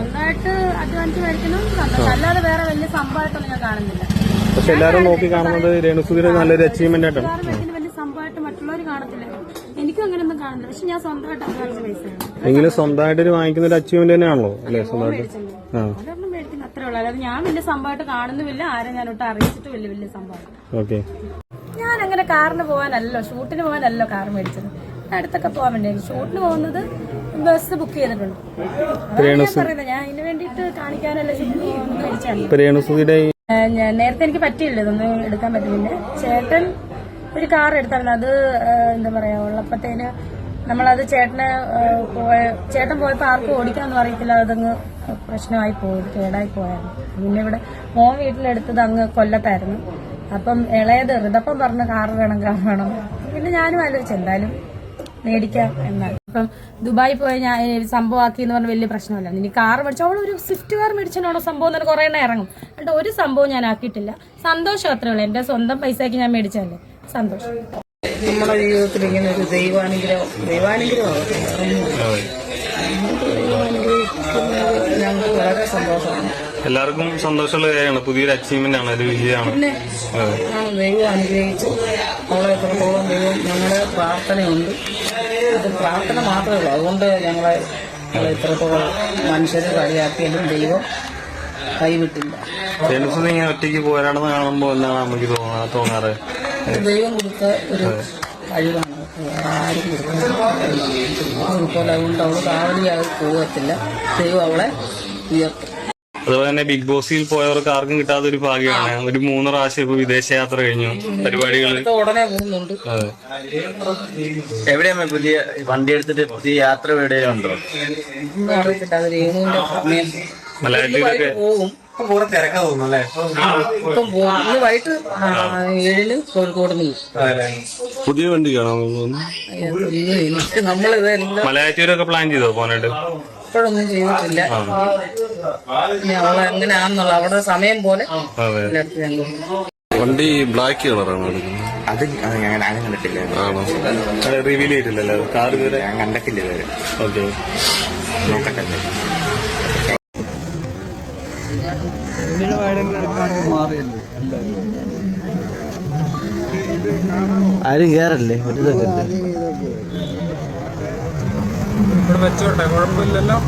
എനിക്ക് അധ്വാനിച്ച് മേടിക്കണം അല്ലാതെ വേറെ വലിയ സംഭവമായിട്ടൊന്നും ഞാൻ കാണുന്നില്ല. പക്ഷെ എല്ലാരും നോക്കി കാണുന്നത് രേണുസുതിയുടെ നല്ലൊരു അച്ചീവ്മെന്റ് ആയിട്ടാണ്. വലിയ സംഭവമായിട്ട് മറ്റുള്ളവർ കാണത്തില്ല. എനിക്കും അങ്ങനെയൊന്നും കാണുന്നില്ല. പക്ഷെ ഞാൻ സ്വന്തമായിട്ട് അധ്വാനിച്ച പൈസ എങ്കിലും സ്വന്തമായിട്ട് വാങ്ങിക്കുന്ന ഒരു അച്ചീവ്മെന്റ് തന്നെയാണല്ലോ അല്ലേ? സ്വന്തമായിട്ട് അതൊന്നും മേടിക്കുന്ന അത്രേ ഉള്ളൂ. അല്ലാതെ ഞാൻ വലിയ സംഭവമായിട്ട് കാണുന്നുമില്ല. ആരും ഞാൻ അറിയിച്ചിട്ട് വലിയ വലിയ സംഭവം ഓക്കെ. ഞാൻ അങ്ങനെ കാറിന് പോകാനല്ലോ ഷൂട്ടിന് പോകാനല്ലോ കാർ മേടിച്ചത്. അടുത്തൊക്കെ പോകാൻ വേണ്ടി ഷൂട്ടിന് പോകുന്നത് ബസ് ബുക്ക് ചെയ്തിട്ടുണ്ട്. ഞാൻ ഇതിന് വേണ്ടിയിട്ട് കാണിക്കാനല്ല നേരത്തെ എനിക്ക് പറ്റിയില്ല ഇതൊന്നും എടുക്കാൻ പറ്റുന്നില്ല ചേട്ടൻ ഒരു കാർ എടുത്തായിരുന്നു. അത് എന്താ പറയാ ഉള്ളപ്പത്തേന് നമ്മളത് ചേട്ടന് പോയ ചേട്ടൻ പോയപ്പോൾ ആർക്കും ഓടിക്കാനൊന്നും അറിയത്തില്ല. അതങ്ങ് പ്രശ്നമായി പോയത് കേടായി പോയായിരുന്നു. പിന്നെ ഇവിടെ മോൻ വീട്ടിലെടുത്തത് അങ്ങ് കൊല്ലത്തായിരുന്നു. അപ്പം ഇളയത് ഋതപ്പം പറഞ്ഞ കാർ വേണം കാർ വേണം. പിന്നെ ഞാനും ആലോചിച്ചു എന്തായാലും മേടിക്കാം എന്നാണ്. ഇപ്പം ദുബായി പോയി ഞാൻ സംഭവമാക്കി എന്ന് പറഞ്ഞ വലിയ പ്രശ്നമല്ല. ഇനി കാർ മേടിച്ചു അവൾ ഒരു സ്വിഫ്റ്റ് കാർ മേടിച്ചതിനോടോ സംഭവം എന്ന് കുറേ എണ്ണം ഇറങ്ങും. എന്നിട്ട് ഒരു സംഭവം ഞാൻ ആക്കിയിട്ടില്ല. സന്തോഷം അത്രേ ഉള്ളൂ. എന്റെ സ്വന്തം പൈസയ്ക്ക് ഞാൻ മേടിച്ചതല്ലേ. സന്തോഷം. നമ്മുടെ ജീവിതത്തിൽ ഇങ്ങനെ ഒരു ദൈവാനുഗ്രഹം. ദൈവാനുഗ്രഹം? സന്തോഷമാണ് എല്ലാവർക്കും സന്തോഷമുള്ള കാര്യമാണ്. പുതിയൊരു അച്ചീവ്മെന്റ് ആണ് ഒരു വിജയമാണ്. ദൈവം അനുഗ്രഹിച്ചു അവളെ എത്രത്തോളം ദൈവം ഞങ്ങളുടെ പ്രാർത്ഥനയുണ്ട്. അത് പ്രാർത്ഥന മാത്രമേ ഉള്ളൂ. അതുകൊണ്ട് ഞങ്ങളെ എത്രത്തോളം മനുഷ്യരെ കളിയാക്കിയാലും ദൈവം കൈവിട്ടില്ല. രേണുസുതി ഇങ്ങനെ ഒറ്റയ്ക്ക് പോരാടുന്ന കാണുമ്പോൾ എന്താണ് നമുക്ക് തോന്നാ തോന്നാറ്? ദൈവം കൊടുത്ത ഒരു കഴിവാണ്. ആരും കൊടുക്കുന്നത് അതുപോലെ അതുകൊണ്ട് അവൾ കാവലിയായി പോകത്തില്ല. ദൈവം അവളെ ഉയർത്തും. അതുപോലെ തന്നെ ബിഗ് ബോസിൽ പോയവർക്ക് ആർക്കും കിട്ടാത്ത ഒരു ഭാഗ്യമാണ് ഒരു മൂന്ന് പ്രാവശ്യം ഇപ്പൊ വിദേശ യാത്ര കഴിഞ്ഞു. പരിപാടികൾ എവിടെയാ പുതിയ വണ്ടി എടുത്തിട്ട് പുതിയ യാത്ര എവിടെയും ഉണ്ടോ? മലയാളത്തിലൊക്കെ വൈകിട്ട് ആ, ഏഴിന് കോഴിക്കോട് പുതിയ വണ്ടി കാണാൻ തോന്നുന്നു. മലയാറ്റൂരൊക്കെ പ്ലാൻ ചെയ്തോ പോകാനായിട്ട്? ഇപ്പോഴൊന്നും ചെയ്തിട്ടില്ല അവളെ എങ്ങനെയാണെന്നുള്ള അവിടെ സമയം പോലെ വണ്ടി ബ്ലാക്ക് കളറാണ് അത് ഞാൻ ആരും കണ്ടിട്ടില്ല. ആണോ? റിവീൽ ചെയ്തിട്ടില്ലല്ലോ. കാർ ഇതുവരെ ഞാൻ കണ്ടിട്ടില്ല ഇതുവരെ. ഓക്കെ. നോക്കട്ടെ. ആരും കേറല്ലേ? ഒരു സെക്കൻഡ് ഇവിടെ വെച്ചോട്ടെ കുഴപ്പമില്ലല്ലോ.